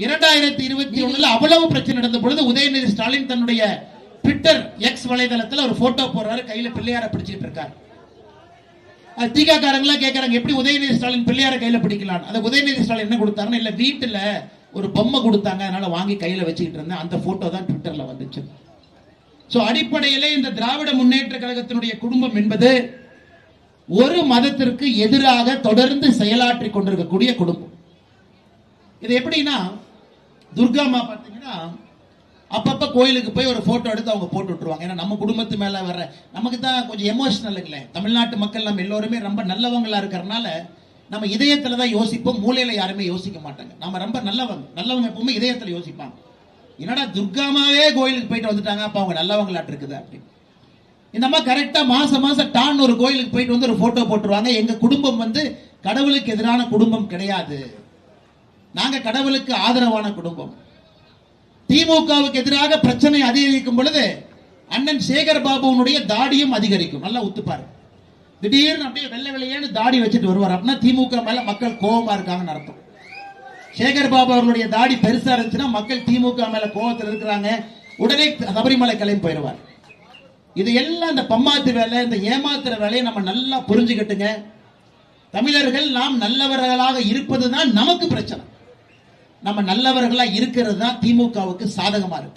இரண்டாயிரத்தி இருபத்தி ஒண்ணுல அவ்வளவு பிரச்சனை நடந்த பொழுது உதயநிதி ஸ்டாலின் தன்னுடைய ட்விட்டர் எக்ஸ் வலைதளத்துல ஒரு போட்டோ போடுறாரு கையில பிள்ளையார பிடிச்சிட்டு இருக்காரு. அது திக காரங்களா கேக்குறாங்க எப்படி உதயநிதி ஸ்டாலின் பிள்ளையார கையில பிடிக்கலாம் அது உதயநிதி ஸ்டாலின் என்ன கொடுத்தாருன்னா இல்ல வீட்டுல ஒரு பொம்மை கொடுத்தாங்க அதனால வாங்கி கையில வச்சுக்கிட்டு இருந்தேன். அந்த போட்டோ தான் ட்விட்டர்ல வந்துச்சு. சோ அடிப்படையிலே இந்த திராவிட முன்னேற்ற கழகத்தினுடைய குடும்பம் என்பது ஒரு மதத்திற்கு எதிராக தொடர்ந்து செயலாற்றி கொண்டிருக்கக்கூடிய குடும்பம். இது எப்படின்னா துர்கா அம்மா பார்த்தீங்கன்னா அப்பப்ப கோயிலுக்கு போய் ஒரு போட்டோ எடுத்து அவங்க போட்டு விட்டுருவாங்க. ஏன்னா நம்ம குடும்பத்து மேல வர்ற நமக்கு தான் கொஞ்சம் எமோஷனல் தமிழ்நாட்டு மக்கள் நம்ம எல்லோருமே ரொம்ப நல்லவங்களா இருக்கிறனால நம்ம இதயத்துல தான் யோசிப்போம். மூலையில யாருமே யோசிக்க மாட்டாங்க. நம்ம ரொம்ப நல்லவங்க நல்லவங்க எப்பவுமே இதயத்துல யோசிப்பாங்க. என்னடா துர்காமாவே கோயிலுக்கு போயிட்டு வந்துட்டாங்க. அப்ப அவங்க நல்லவங்களாட்டு இருக்குது அப்படின்னு. இந்த மாதிரி கரெக்டா மாசம் மாசம் டான் ஒரு கோயிலுக்கு போயிட்டு வந்து ஒரு போட்டோ போட்டுருவாங்க. எங்க குடும்பம் வந்து கடவுளுக்கு எதிரான குடும்பம் கிடையாது. நாங்க கடவுளுக்கு ஆதரவான குடும்பம். திமுகவுக்கு எதிராக பிரச்சனை அதிகரிக்கும் பொழுது அண்ணன் சேகர் பாபுனுடைய தாடியும் அதிகரிக்கும். நல்லா உத்துப்பாரு. திடீர்னு அப்படியே வெள்ளை வெள்ளையேன்னு தாடி வச்சுட்டு வருவார். அப்படின்னா திமுக மேல மக்கள் கோபமா இருக்காங்கன்னு அர்த்தம். சேகர் பாபு அவர்களுடைய தாடி பெருசா இருந்துச்சுன்னா மக்கள் திமுக மேல கோபத்தில் இருக்கிறாங்க. உடனே சபரிமலை கிளம்பி போயிடுவார் இது எல்லாம் இந்த பம்மாத்து வேலை இந்த ஏமாத்துற வேலையை நம்ம நல்லா புரிஞ்சுக்கிட்டுங்க. தமிழர்கள் நாம் நல்லவர்களாக இருப்பதுதான் நமக்கு பிரச்சனை. நம்ம நல்லவர்களா இருக்கிறது தான் திமுகவுக்கு சாதகமா இருக்கு.